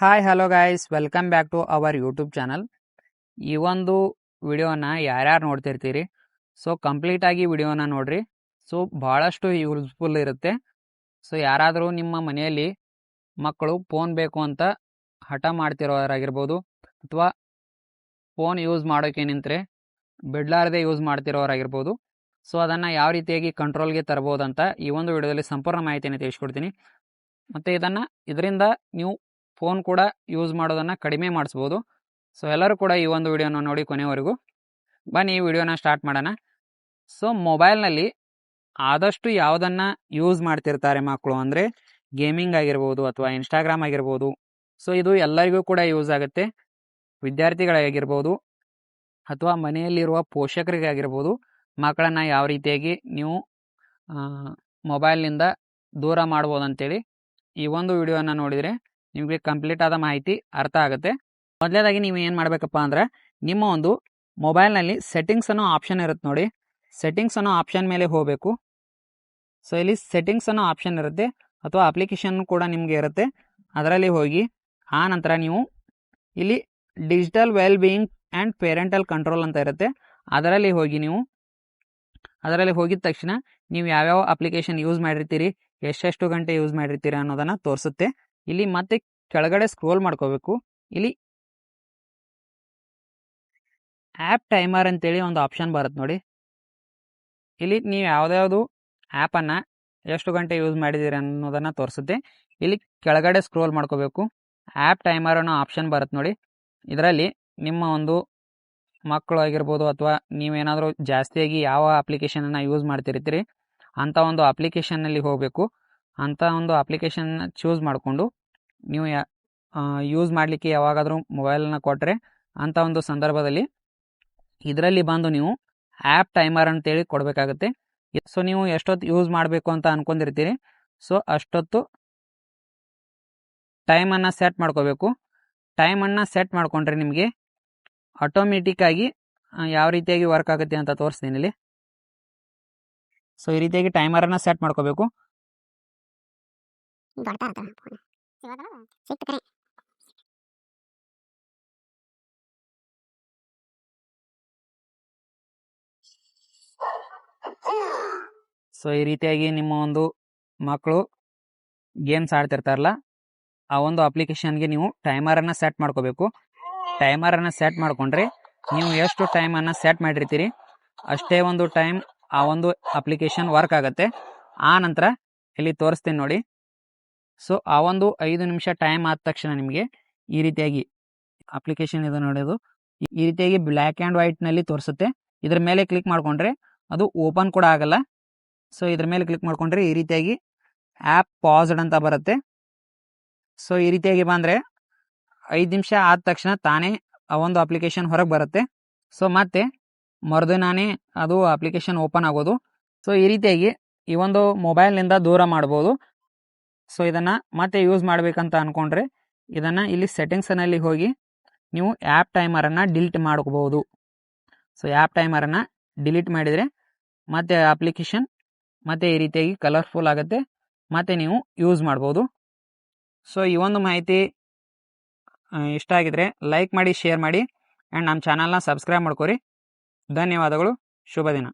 Hi hello guys welcome back to our YouTube channel ಈ ಒಂದು ವಿಡಿಯೋನ ಯಾರ್ಯಾರು ನೋಡ್ತಿರ್ತೀರಿ? ಸೊ ಕಂಪ್ಲೀಟಾಗಿ ವಿಡಿಯೋನ ನೋಡ್ರಿ. ಸೊ ಭಾಳಷ್ಟು ಯೂಸ್ಫುಲ್ ಇರುತ್ತೆ. ಸೊ ಯಾರಾದರೂ ನಿಮ್ಮ ಮನೆಯಲ್ಲಿ ಮಕ್ಕಳು ಫೋನ್ ಬೇಕು ಅಂತ ಹಠ ಮಾಡ್ತಿರೋರಾಗಿರ್ಬೋದು, ಅಥವಾ ಫೋನ್ ಯೂಸ್ ಮಾಡೋಕೆ ನಿಂತರೆ ಬಿಡ್ಲಾರದೆ ಯೂಸ್ ಮಾಡ್ತಿರೋರಾಗಿರ್ಬೋದು. ಸೊ ಅದನ್ನು ಯಾವ ರೀತಿಯಾಗಿ ಕಂಟ್ರೋಲ್ಗೆ ತರ್ಬೋದಂತ ಈ ಒಂದು ವಿಡಿಯೋದಲ್ಲಿ ಸಂಪೂರ್ಣ ಮಾಹಿತಿಯನ್ನು ತಿಳಿಸ್ಕೊಡ್ತೀನಿ. ಮತ್ತು ಇದನ್ನು ಇದರಿಂದ ನೀವು ಫೋನ್ ಕೂಡ ಯೂಸ್ ಮಾಡೋದನ್ನು ಕಡಿಮೆ ಮಾಡಿಸ್ಬೋದು. ಸೊ ಎಲ್ಲರೂ ಕೂಡ ಈ ಒಂದು ವಿಡಿಯೋನ ನೋಡಿ ಕೊನೆವರೆಗೂ. ಬನ್ನಿ, ಈ ವಿಡಿಯೋನ ಸ್ಟಾರ್ಟ್ ಮಾಡೋಣ. ಸೊ ಮೊಬೈಲ್ನಲ್ಲಿ ಆದಷ್ಟು ಯಾವುದನ್ನು ಯೂಸ್ ಮಾಡ್ತಿರ್ತಾರೆ ಮಕ್ಕಳು ಅಂದರೆ ಗೇಮಿಂಗ್ ಆಗಿರ್ಬೋದು ಅಥವಾ ಇನ್ಸ್ಟಾಗ್ರಾಮ್ ಆಗಿರ್ಬೋದು. ಸೊ ಇದು ಎಲ್ಲರಿಗೂ ಕೂಡ ಯೂಸ್ ಆಗುತ್ತೆ. ವಿದ್ಯಾರ್ಥಿಗಳಾಗಿರ್ಬೋದು ಅಥವಾ ಮನೆಯಲ್ಲಿರುವ ಪೋಷಕರಿಗಾಗಿರ್ಬೋದು. ಮಕ್ಕಳನ್ನು ಯಾವ ರೀತಿಯಾಗಿ ನೀವು ಮೊಬೈಲ್ನಿಂದ ದೂರ ಮಾಡ್ಬೋದು ಅಂತೇಳಿ ಈ ಒಂದು ವಿಡಿಯೋನ ನೋಡಿದರೆ ನಿಮಗೆ ಕಂಪ್ಲೀಟ್ ಆದ ಮಾಹಿತಿ ಅರ್ಥ ಆಗುತ್ತೆ. ಮೊದಲೇದಾಗಿ ನೀವು ಏನು ಮಾಡಬೇಕಪ್ಪ ಅಂದ್ರೆ, ನಿಮ್ಮ ಒಂದು ಮೊಬೈಲ್ನಲ್ಲಿ ಸೆಟ್ಟಿಂಗ್ಸ್ ಅನ್ನೋ ಆಪ್ಷನ್ ಇರುತ್ತೆ ನೋಡಿ. ಸೆಟ್ಟಿಂಗ್ಸ್ ಅನ್ನೋ ಆಪ್ಷನ್ ಮೇಲೆ ಹೋಗಬೇಕು. ಸೊ ಇಲ್ಲಿ ಸೆಟ್ಟಿಂಗ್ಸ್ ಅನ್ನೋ ಆಪ್ಷನ್ ಇರುತ್ತೆ ಅಥವಾ ಅಪ್ಲಿಕೇಶನ್ ಕೂಡ ನಿಮಗೆ ಇರುತ್ತೆ. ಅದರಲ್ಲಿ ಹೋಗಿ, ಆ ನಂತರ ನೀವು ಇಲ್ಲಿ digital well being and parental control ಅಂತ ಇರುತ್ತೆ. ಅದರಲ್ಲಿ ಹೋಗಿ ನೀವು, ಅದರಲ್ಲಿ ಹೋಗಿದ ತಕ್ಷಣ, ನೀವು ಯಾವ್ಯಾವ ಅಪ್ಲಿಕೇಶನ್ ಯೂಸ್ ಮಾಡಿರ್ತೀರಿ, ಎಷ್ಟೆಷ್ಟು ಗಂಟೆ ಯೂಸ್ ಮಾಡಿರ್ತೀರಿ ಅನ್ನೋದನ್ನು ತೋರಿಸುತ್ತೆ. ಇಲ್ಲಿ ಮತ್ತೆ ಕೆಳಗಡೆ ಸ್ಕ್ರೋಲ್ ಮಾಡ್ಕೋಬೇಕು. ಇಲ್ಲಿ ಆ್ಯಪ್ ಟೈಮರ್ ಅಂತೇಳಿ ಒಂದು ಆಪ್ಷನ್ ಬರುತ್ತೆ ನೋಡಿ. ಇಲ್ಲಿ ನೀವು ಯಾವುದ್ಯಾವುದು ಆ್ಯಪನ್ನು ಎಷ್ಟು ಗಂಟೆ ಯೂಸ್ ಮಾಡಿದ್ದೀರಿ ಅನ್ನೋದನ್ನು ತೋರಿಸುತ್ತೆ. ಇಲ್ಲಿ ಕೆಳಗಡೆ ಸ್ಕ್ರೋಲ್ ಮಾಡ್ಕೋಬೇಕು. ಆ್ಯಪ್ ಟೈಮರ್ ಅನ್ನೋ ಆಪ್ಷನ್ ಬರುತ್ತೆ ನೋಡಿ. ಇದರಲ್ಲಿ ನಿಮ್ಮ ಒಂದು ಮಕ್ಕಳು ಆಗಿರ್ಬೋದು ಅಥವಾ ನೀವೇನಾದರೂ ಜಾಸ್ತಿಯಾಗಿ ಯಾವ ಅಪ್ಲಿಕೇಶನನ್ನು ಯೂಸ್ ಮಾಡ್ತಿರ್ತೀರಿ ಅಂಥ ಒಂದು ಅಪ್ಲಿಕೇಶನ್ನಲ್ಲಿ ಹೋಗಬೇಕು. ಅಂಥ ಒಂದು ಅಪ್ಲಿಕೇಶನ್ನ ಚೂಸ್ ಮಾಡಿಕೊಂಡು ನೀವು ಯಾ ಯೂಸ್ ಮಾಡಲಿಕ್ಕೆ ಯಾವಾಗಾದರೂ ಮೊಬೈಲನ್ನ ಕೊಟ್ಟರೆ ಅಂಥ ಒಂದು ಸಂದರ್ಭದಲ್ಲಿ ಇದರಲ್ಲಿ ಬಂದು ನೀವು ಆ್ಯಪ್ ಟೈಮರ್ ಅಂತೇಳಿ ಕೊಡಬೇಕಾಗುತ್ತೆ. ಸೊ ನೀವು ಎಷ್ಟೊತ್ತು ಯೂಸ್ ಮಾಡಬೇಕು ಅಂತ ಅಂದ್ಕೊಂಡಿರ್ತೀರಿ ಸೊ ಅಷ್ಟೊತ್ತು ಟೈಮನ್ನು ಸೆಟ್ ಮಾಡ್ಕೋಬೇಕು. ಟೈಮನ್ನು ಸೆಟ್ ಮಾಡಿಕೊಂಡ್ರೆ ನಿಮಗೆ ಆಟೋಮೆಟಿಕ್ಕಾಗಿ ಯಾವ ರೀತಿಯಾಗಿ ವರ್ಕ್ ಆಗುತ್ತೆ ಅಂತ ತೋರಿಸ್ತೀನಿ ಇಲ್ಲಿ. ಸೊ ಈ ರೀತಿಯಾಗಿ ಟೈಮರನ್ನು ಸೆಟ್ ಮಾಡ್ಕೋಬೇಕು. ಸೊ ಈ ರೀತಿಯಾಗಿ ನಿಮ್ಮ ಒಂದು ಮಕ್ಕಳು ಗೇಮ್ಸ್ ಆಡ್ತಿರ್ತಾರಲ್ಲ, ಆ ಒಂದು ಅಪ್ಲಿಕೇಶನ್ಗೆ ನೀವು ಟೈಮರನ್ನು ಸೆಟ್ ಮಾಡ್ಕೋಬೇಕು. ಟೈಮರನ್ನು ಸೆಟ್ ಮಾಡಿಕೊಂಡ್ರೆ ನೀವು ಎಷ್ಟು ಟೈಮನ್ನು ಸೆಟ್ ಮಾಡಿರ್ತೀರಿ, ಅಷ್ಟೇ ಒಂದು ಟೈಮ್ ಆ ಒಂದು ಅಪ್ಲಿಕೇಶನ್ ವರ್ಕ್ ಆಗುತ್ತೆ. ಆ ನಂತರ ಇಲ್ಲಿ ತೋರಿಸ್ತೀನಿ ನೋಡಿ. ಸೊ, ಆ ಒಂದು ಐದು ನಿಮಿಷ ಟೈಮ್ ಆದ ತಕ್ಷಣ ನಿಮಗೆ ಈ ರೀತಿಯಾಗಿ ಅಪ್ಲಿಕೇಶನ್ ಇದೆ ನೋಡೋದು ಈ ರೀತಿಯಾಗಿ ಬ್ಲ್ಯಾಕ್ ಆ್ಯಂಡ್ ವೈಟ್ನಲ್ಲಿ ತೋರಿಸುತ್ತೆ. ಇದ್ರ ಮೇಲೆ ಕ್ಲಿಕ್ ಮಾಡಿಕೊಂಡ್ರೆ ಅದು ಓಪನ್ ಕೂಡ ಆಗಲ್ಲ. ಸೊ, ಇದ್ರ ಮೇಲೆ ಕ್ಲಿಕ್ ಮಾಡಿಕೊಂಡ್ರೆ ಈ ರೀತಿಯಾಗಿ ಆ್ಯಪ್ ಪಾಸ್ಡ್ ಅಂತ ಬರುತ್ತೆ. ಸೊ, ಈ ರೀತಿಯಾಗಿ ಬಂದರೆ ಐದು ನಿಮಿಷ ಆದ ತಕ್ಷಣ ತಾನೇ ಆ ಒಂದು ಅಪ್ಲಿಕೇಶನ್ ಹೊರಗೆ ಬರುತ್ತೆ. ಸೊ, ಮತ್ತೆ ಮರುದಿನಾನೇ ಅದು ಅಪ್ಲಿಕೇಶನ್ ಓಪನ್ ಆಗೋದು. ಸೊ, ಈ ರೀತಿಯಾಗಿ ಈ ಒಂದು ಮೊಬೈಲ್ನಿಂದ ದೂರ ಮಾಡ್ಬೋದು. ಸೊ ಇದನ್ನು ಮತ್ತೆ ಯೂಸ್ ಮಾಡಬೇಕಂತ ಅಂದ್ಕೊಂಡ್ರೆ ಇದನ್ನು ಇಲ್ಲಿ ಸೆಟ್ಟಿಂಗ್ಸ್ನಲ್ಲಿ ಹೋಗಿ ನೀವು ಆ್ಯಪ್ ಟೈಮರನ್ನು ಡಿಲೀಟ್ ಮಾಡ್ಕೋಬೋದು. ಸೊ ಆ್ಯಪ್ ಟೈಮರನ್ನು ಡಿಲೀಟ್ ಮಾಡಿದರೆ ಮತ್ತೆ ಅಪ್ಲಿಕೇಶನ್ ಮತ್ತೆ ಈ ರೀತಿಯಾಗಿ ಕಲರ್ಫುಲ್ ಆಗುತ್ತೆ, ಮತ್ತೆ ನೀವು ಯೂಸ್ ಮಾಡ್ಬೋದು. ಸೊ ಈ ಒಂದು ಮಾಹಿತಿ ಇಷ್ಟ ಆಗಿದ್ರೆ ಲೈಕ್ ಮಾಡಿ ಶೇರ್ ಮಾಡಿ ಆ್ಯಂಡ್ ನಮ್ಮ ಚಾನಲ್ನ ಸಬ್ಸ್ಕ್ರೈಬ್ ಮಾಡ್ಕೊರಿ. ಧನ್ಯವಾದಗಳು. ಶುಭ ದಿನ.